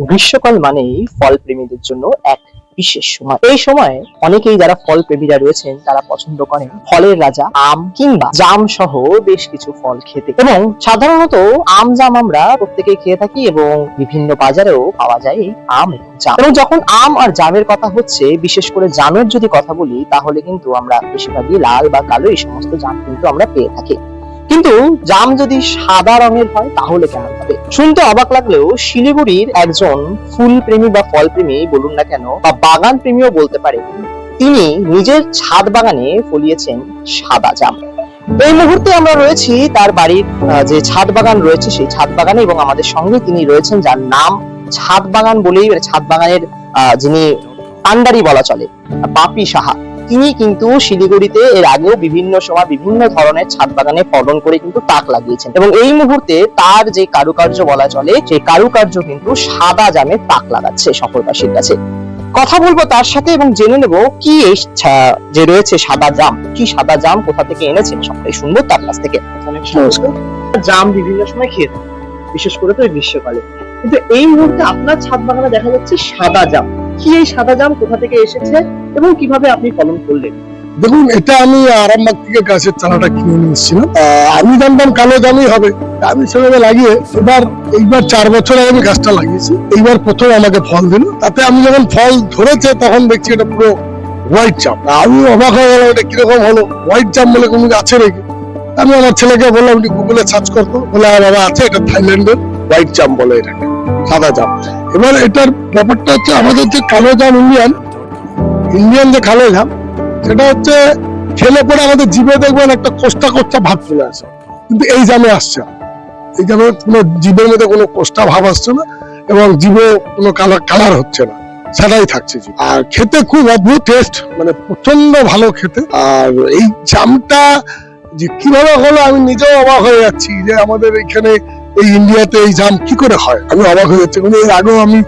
গ্রীষ্মকাল মানেই ফল প্রেমীদের জন্য এক বিশেষ সময়। এই সময়ে অনেকেই যারা ফল প্রেমীরা রয়েছেন, তারা পছন্দ করেন ফলের রাজা, আম কিংবা জাম সহ বেশ কিছু ফল খেতে। এবং সাধারণত আম জাম আমরা প্রত্যেকেই খেয়ে থাকি এবং বিভিন্ন বাজারেও পাওয়া যায় এই আম জাম। এবং যখন আম আর জামের কথা হচ্ছে, বিশেষ করে জামের যদি কথা বলি, তাহলে কিন্তু আমরা বেশিরভাগই লাল বা কালো এই সমস্ত জাম কিন্তু আমরা পেয়ে থাকি। কিন্তু জাম যদি সাদা রঙের হয়, তাহলে কেমন হবে? শুনতে অবাক লাগলেও শিলিগুড়ির একজন ফুল প্রেমী বা ফল প্রেমী বলুন না কেন, বা বাগান প্রেমীও বলতে পারেন তিনি নিজের ছাদ বাগানে ফলিয়েছেন সাদা জাম। এই মুহূর্তে আমরা রয়েছি তার বাড়ির যে ছাদ বাগান রয়েছে, সেই ছাদ বাগানে এবং আমাদের সঙ্গে তিনি রয়েছেন, যার নাম ছাদ বাগান বলেই মানে ছাদ বাগানের যিনি কান্ডারি বলা চলে বাপি সাহা। তিনি কিন্তু শিলিগুড়িতে এর আগেও বিভিন্ন সময় বিভিন্ন ধরনের ছাদ বাগানে ফলন করে কিন্তু তাক লাগিয়েছেন। এবং এই মুহূর্তে তার যে কারুকার্য বলা চলে সেই কারুকার্য কিন্তু সাদা জামে তাক লাগাচ্ছে শহরবাসীর কাছে। কথা বলব তার সাথে এবং জেনে নেব কি এই যে রয়েছে সাদা জাম কি সাদা জাম কোথা থেকে এনেছেন সবটাই শুনব তার কাছ থেকে। জাম বিভিন্ন সময় খেয়ে বিশেষ করে তো এই গ্রীষ্মকালে। কিন্তু এই মুহূর্তে আপনার ছাদ বাগানে দেখা যাচ্ছে সাদা জাম। কি এই সাদা জাম কোথা থেকে এসেছে এবং কীভাবে আপনি ফলন করলেন? দেখুন, এটা আমি আরামবাগ থেকে গাছের চারাটা কিনে নিয়ে এসেছিলাম। আমি জানতাম কালো জামই হবে। আমি সেভাবে লাগিয়ে এবার, এইবার চার বছর আগে আমি গাছটা লাগিয়েছি। এইবার প্রথম আমাকে ফল দিল। তাতে আমি যখন ফল ধরেছে, তখন দেখছি এটা পুরো হোয়াইট জাম। আমি অবাক হয়ে গেলাম, এটা কীরকম হলো? হোয়াইট জাম বলে কোনো আছে নাকি আমি আমার ছেলেকে বললাম গুগলে সার্চ করতো বলে আর বাবা, আছে এটা থাইল্যান্ডের হোয়াইট জাম বলে এটাকে। সাদা জাম। এবার এটার ব্যাপারটা হচ্ছে আমাদের যে কালো জাম ইন্ডিয়ান ইন্ডিয়ান যে কালো জাম, সেটা হচ্ছে খেলে পরে আমাদের জিভে দেখবেন একটা কোষ্টা কোষ্টা ভাব চলে আসে। কিন্তু এই জামে আসছে এই জামে কোনো জিভের মধ্যে কোনো কোষ্টা ভাব আসছে না এবং জিভে কোনো কালার কালার হচ্ছে না। সাদাই থাকছে আর খেতে খুব অদ্ভুত টেস্ট মানে প্রচণ্ড ভালো খেতে। আর এই জামটা যে কীভাবে হলো আমি নিজেও অবাক হয়ে যাচ্ছি যে আমাদের এখানে এই ইন্ডিয়াতে এই জাম কি করে হয়? আমি অবাক হয়ে যাচ্ছি। কিন্তু এর আগেও আমি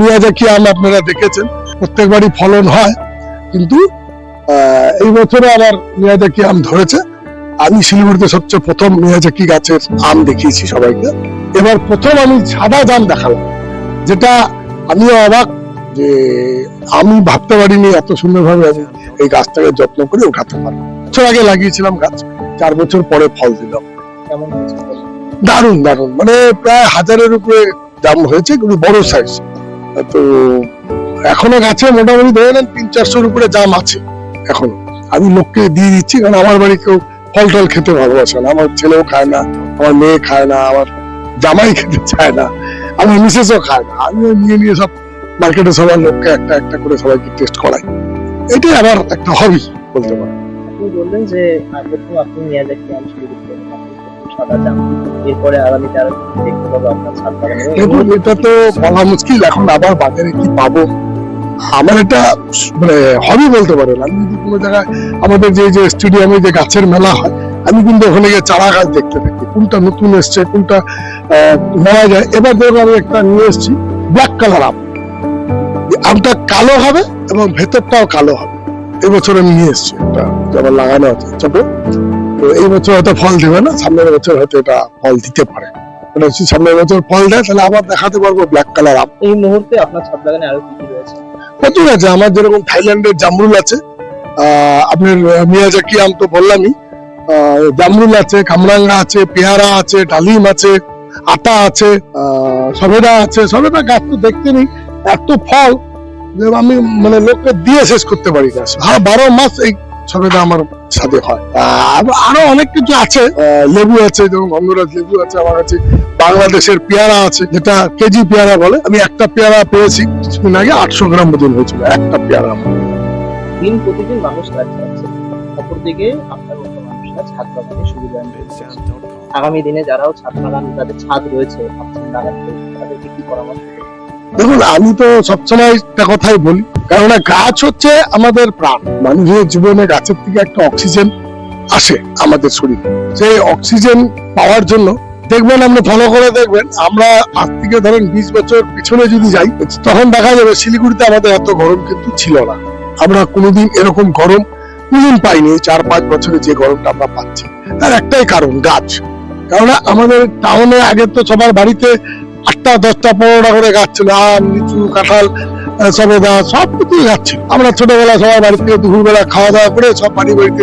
মিয়াজাকি আম আপনারা দেখেছেন। প্রত্যেকবারই ফলন হয়। কিন্তু এই বছরে আমার মিয়াজাকি আম ধরেছে। আমি শিলিগুড়িতে সবচেয়ে প্রথম মিয়াজাকি গাছের আম দেখিয়েছি সবাইকে। এবার প্রথম আমি সাদা জাম দেখালাম। যেটা আমিও অবাক যে আমি ভাবতে পারিনি এত সুন্দরভাবে আমি এই গাছটাকে যত্ন করে উঠাতে পারব। বছর আগে লাগিয়েছিলাম গাছ, চার বছর পরে ফল দিলাম। কেমন হয়েছে? দারুণ দারুণ। মানে প্রায় হাজারের উপরে দাম হয়েছে কিন্তু বড় সাইজ তো এখনও গাছে মোটামুটি ধরে নেন তিন চারশোর উপরে জাম আছে এখনও। আমি লোককে দিয়ে দিচ্ছি কারণ আমার বাড়ি কেউ ফল টল খেতে ভালোবাসে না। আমার ছেলেও খায় না আমার মেয়ে খায় না আমার জামাই খেতে চায় না আমার মিসেসও খায় না। আমিও নিয়ে নিয়ে সব মার্কেটে সবার লোককে একটা একটা করে সবাইকে টেস্ট করাই। এটাই আমার একটা হবি বলতে পারো বললেন যে আহ, প্রথম আপনি এটা তো বলা মুশকিল, এখন আবার বাজারে কি পাবো? আমার এটা মানে হবি বলতে পারেন। আমি যদি কোনো জায়গায় আমাদের যে যে স্টেডিয়ামে যে গাছের মেলা হয়, আমি কিন্তু ওখানে গিয়ে চারা গাছ দেখতে থাকি। কোনটা নতুন এসছে, কোনটা নেওয়া যায়। এবার দেখো আমি একটা নিয়ে এসেছি ব্ল্যাক কালার আম। আমটা কালো হবে এবং ভেতরটাও কালো হবে। এবছর আমি নিয়ে এসেছি একটা যেমন লাগানো আছে। তো এই বছর হয়তো ফল দেবে না সামনের বছর হয়তো এটা ফল দিতে পারে। মানে সামনের বছর ফল দেয় তাহলে আবার দেখাতে পারব ব্ল্যাক কালার আম এই মুহূর্তে আপনার ছাদ বাগানে আরও কি কি রয়েছে? প্রচুর আছে। আমার যেরকম থাইল্যান্ডের জামরুল আছে আপনার মিয়াজাকি আম তো বললামই। জামরুল আছে কামরাঙ্গা আছে পেয়ারা আছে ডালিম আছে আটা আছে আহ, সবেদা আছে। সবেদা গাছ তো দেখতে নেই। এত ফল যে আমি মানে লোককে দিয়ে শেষ করতে পারি না। আর বারো মাস এই সবেদা আমার সাথে হয়। আরও অনেক কিছু আছে। লেবু আছে যেমন গন্ধরাজ লেবু আছে আমার কাছে বাংলাদেশের পেয়ারা আছে যেটা কেজি পেয়ারা বলে। আমি একটা পেয়ারা পেয়েছি কিছুদিন আগে আটশো গ্রাম ওজন হয়েছিল একটা পেয়ারা আমার। দিন প্রতিদিন মানুষ গাছ চাচ্ছে অপরদিকে আপনার মতো মানুষরা ছাদ বাগানে সুবিধা আগামী দিনে যারাও ছাদ বাগান যাদের ছাদ রয়েছে ভাবছেন লাগাতে তাদেরকে কি পরামর্শ? দেখুন, আমি তো সবসময় একটা কথাই বলি, কেননা গাছ হচ্ছে আমাদের প্রাণ। মানুষের জীবনে গাছের থেকে একটা অক্সিজেন আসে আমাদের শরীরে। সেই অক্সিজেন পাওয়ার জন্য দেখবেন, আপনি ফলো করে দেখবেন, আমরা আজ থেকে ধরেন বিশ বছর পিছনে যদি যাই, তখন দেখা যাবে শিলিগুড়িতে আমাদের এত গরম কিন্তু ছিল না। আমরা কোনোদিন এরকম গরম কোনোদিন পাইনি চার পাঁচ বছরে যে গরমটা আমরা পাচ্ছি। তার একটাই কারণ, গাছ। কেননা আমাদের টাউনে আগে তো সবার বাড়িতে আটটা, দশটা, পনেরোটা করে গাছ ছিল, আম, লিচু, কাঁঠাল সবেদা, সব কিছুই ছিল। আমরা ছোটবেলা সবাই বাড়ি থেকে দুপুরবেলা খাওয়া দাওয়া করে সব বাড়ি বাড়িতে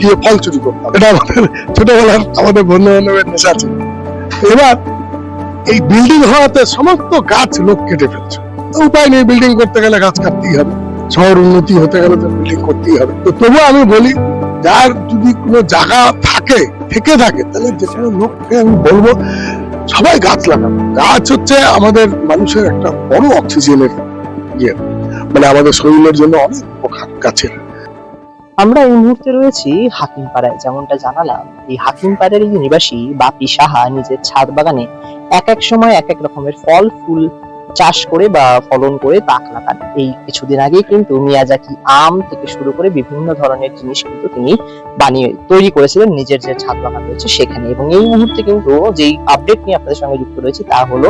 গিয়ে ফল চুরি করতাম। এটা আমাদের ছোটবেলার আমাদের বন্ধু বান্ধবের নেশা ছিল। এবার এই বিল্ডিং হওয়াতে সমস্ত গাছ লোক কেটে ফেলছে। উপায় নেই বিল্ডিং করতে গেলে গাছ কাটতেই হবে। শহর উন্নতি হতে গেলে তো বিল্ডিং করতেই হবে। তো তবুও আমি বলি, যার যদি কোনো জায়গা থাকে, থেকে থাকে, তাহলে যেখানে লোককে আমি বলব সবাই গাছ লাগাবো। গাছ হচ্ছে আমাদের মানুষের একটা বড় অক্সিজেনের ইয়ে। মানে আমাদের শরীরের জন্য অনেক উপকার গাছের। আমরা এই মুহূর্তে রয়েছি হাকিমপাড়ায় যেমনটা জানালাম, এই হাকিমপাড়ার এই নিবাসী বাপি সাহা নিজের ছাদ বাগানে এক এক সময় এক এক রকমের ফল, ফুল চাষ করে বা ফলন করে তাক লাগান এই কিছুদিন আগে কিন্তু মিয়াজাকি আম থেকে শুরু করে বিভিন্ন ধরনের জিনিস কিন্তু তিনি বানিয়ে, তৈরি করেছিলেন, নিজের যে ছাদ বাগান রয়েছে সেখানে। এবং এই মুহূর্তে কিন্তু যেই আপডেট নিয়ে আপনাদের সঙ্গে যুক্ত রয়েছে তা হলো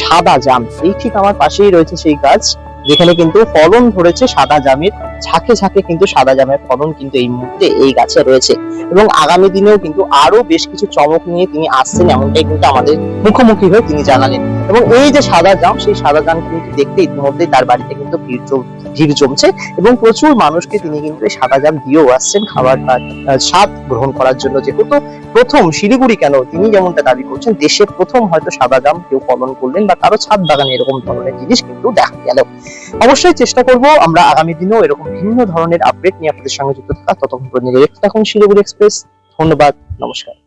সাদা জাম। এই ঠিক আমার পাশেই রয়েছে সেই গাছ, যেখানে কিন্তু ফলন ধরেছে সাদা জামের ঝাঁকে ঝাঁকে কিন্তু সাদা জামের ফলন কিন্তু এই মুহূর্তে এই গাছে রয়েছে। এবং আগামী দিনেও কিন্তু আরও বেশ কিছু চমক নিয়ে তিনি আসছেন এমনটাই কিন্তু আমাদের মুখোমুখি হয়ে তিনি জানালেন। এবং এই যে সাদা জাম, সেই সাদা জাম কিন্তু দেখতে ইতিমধ্যে তার বাড়িতে কিন্তু ভিড় জমছে এবং প্রচুর মানুষকে তিনি কিন্তু সাদা জাম দিয়েও আসছেন খাবার স্বাদ গ্রহণ করার জন্য। যেহেতু প্রথম শিলিগুড়ি কেন তিনি যেমনটা দাবি করছেন, দেশে প্রথম হয়তো সাদা জাম কেউ ফলন করলেন বা কারও ছাদ বাগানে এরকম ধরনের জিনিস কিন্তু দেখা গেল। অবশ্যই চেষ্টা করব আমরা আগামী দিনেও এরকম বিভিন্ন ধরনের আপডেট নিয়ে আপনাদের সঙ্গে যুক্ত থাকা ততক্ষণ পর্যন্ত দেখতে থাকুন শিলিগুড়ি এক্সপ্রেস ধন্যবাদ, নমস্কার।